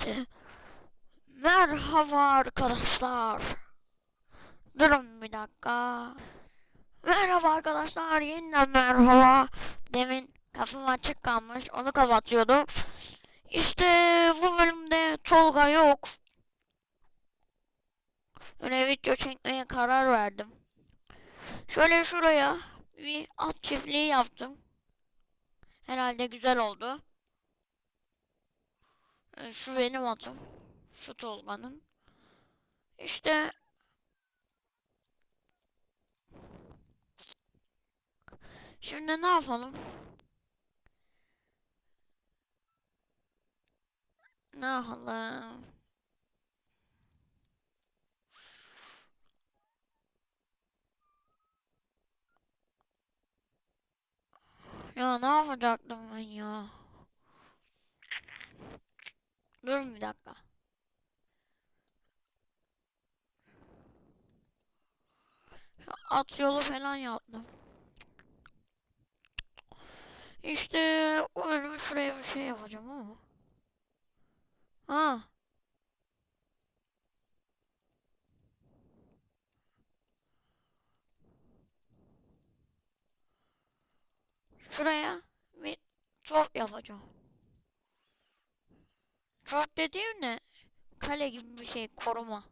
gitti. Merhaba arkadaşlar. Durun bir dakika. Merhaba arkadaşlar. Yeniden merhaba. Demin kafam açık kalmış. Onu kapatıyordum. İşte bu bölümde Tolga yok. Öyle video çekmeye karar verdim. Şöyle şuraya bir at çiftliği yaptım. Herhalde güzel oldu. Ee, Şu benim atım. Şu Tolga'nın. İşte şimdi ne yapalım? Ne yapalım? Ya ne yapacaktım ben ya? Durun bir dakika. At yolu falan yaptım. İşte o bölümü şuraya bir şey yapacağım ama. Ha. Şuraya bir top yapacağım. Top dediğim ne? Kale gibi bir şey koruma.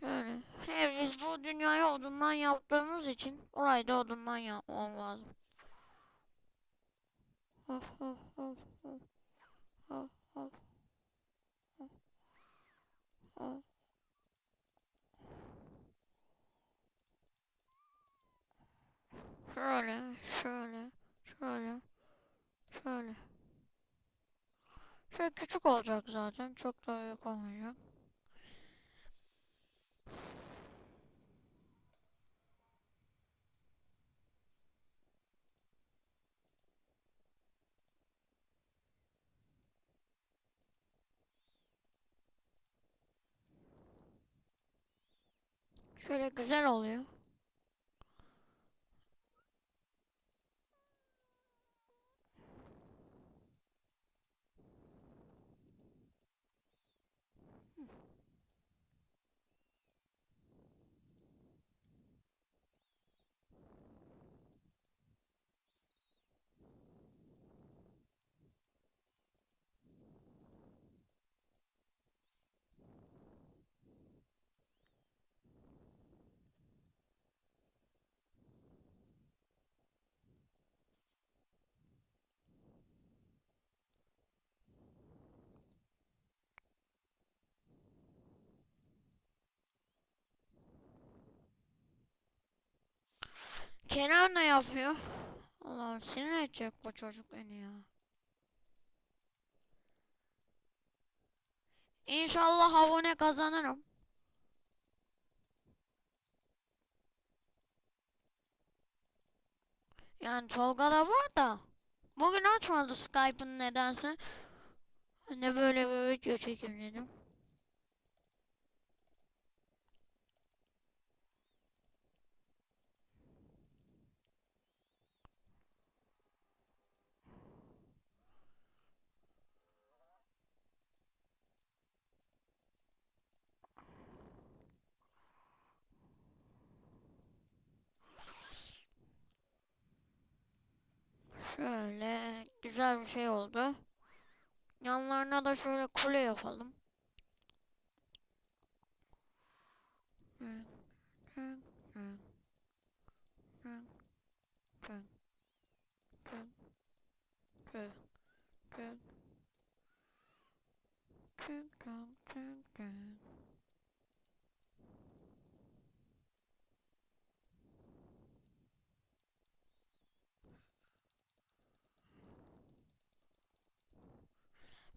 Şöyle. He, biz bu dünyayı odundan yaptığımız için orayı da odundan yapmam lazım. Of, of, of, of, of, of, of. Şöyle, şöyle, şöyle, şöyle. Küçük olacak zaten. Çok da büyük olmayacak. Şöyle güzel oluyor. Kenan ne yapıyor? Allah'ım sinir edecek bu çocuk beni ya. İnşallah abone kazanırım. Yani Tolga da var da. Bugün açmadı Skype'ını nedense. De böyle bir video çekeyim dedim. Şöyle güzel bir şey oldu. Yanlarına da şöyle kule yapalım.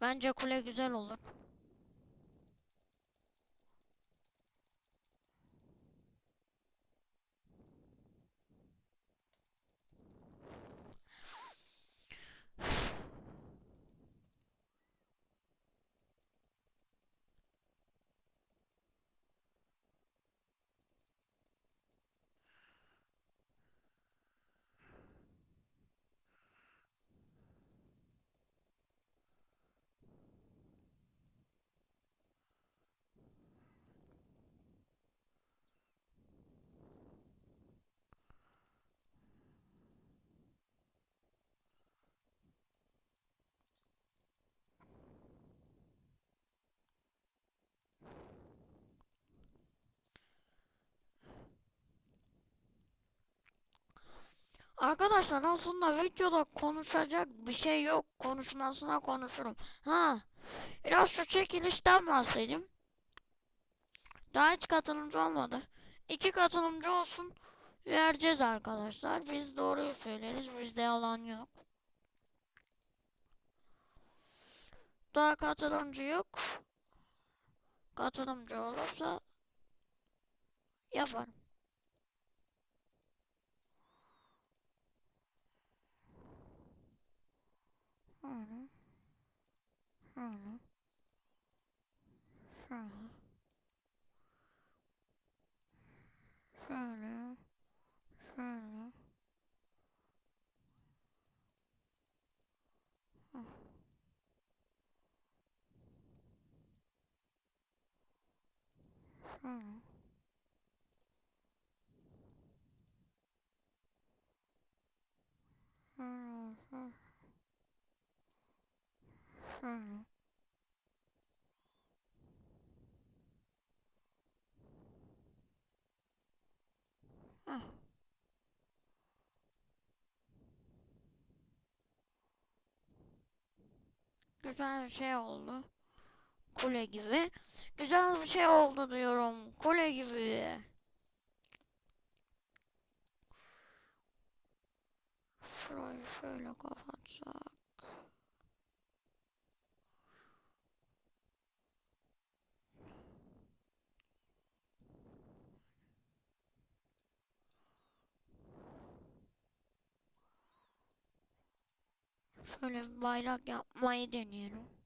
Bence kule güzel olur. Arkadaşlar aslında videoda konuşacak bir şey yok. Konuşmasına konuşurum. Ha, biraz şu çekilişten bahsedeyim. Daha hiç katılımcı olmadı. İki katılımcı olsun vereceğiz arkadaşlar. Biz doğruyu söyleriz. Bizde yalan yok. Daha katılımcı yok. Katılımcı olursa yaparım. Şöyle. Şöyle. Şöyle. Şöyle. Şöyle. Hah. Şöyle. Şöyle. Şöyle. Güzel bir şey oldu. Kule gibi. Güzel bir şey oldu diyorum. Kule gibi. Şurayı şöyle kapatsak. Şöyle bayrak yapmayı deneyelim.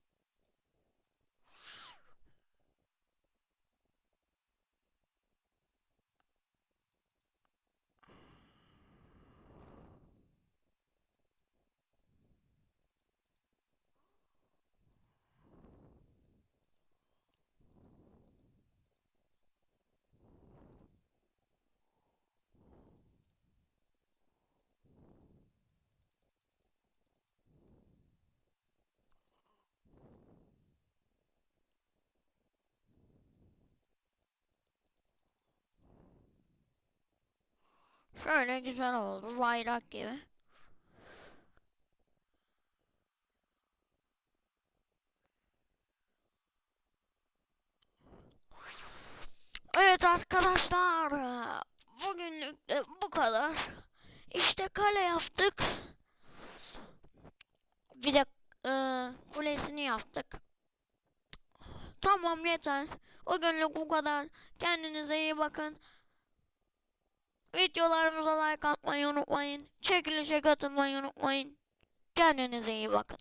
Şöyle güzel oldu. Bayrak gibi. Evet arkadaşlar. Bugünlük de bu kadar. İşte kale yaptık. Bir de e, kulesini yaptık. Tamam yeter. O günlük bu kadar. Kendinize iyi bakın. Videolarımıza like atmayı unutmayın. Çekilişe katılmayı unutmayın. Kendinize iyi bakın.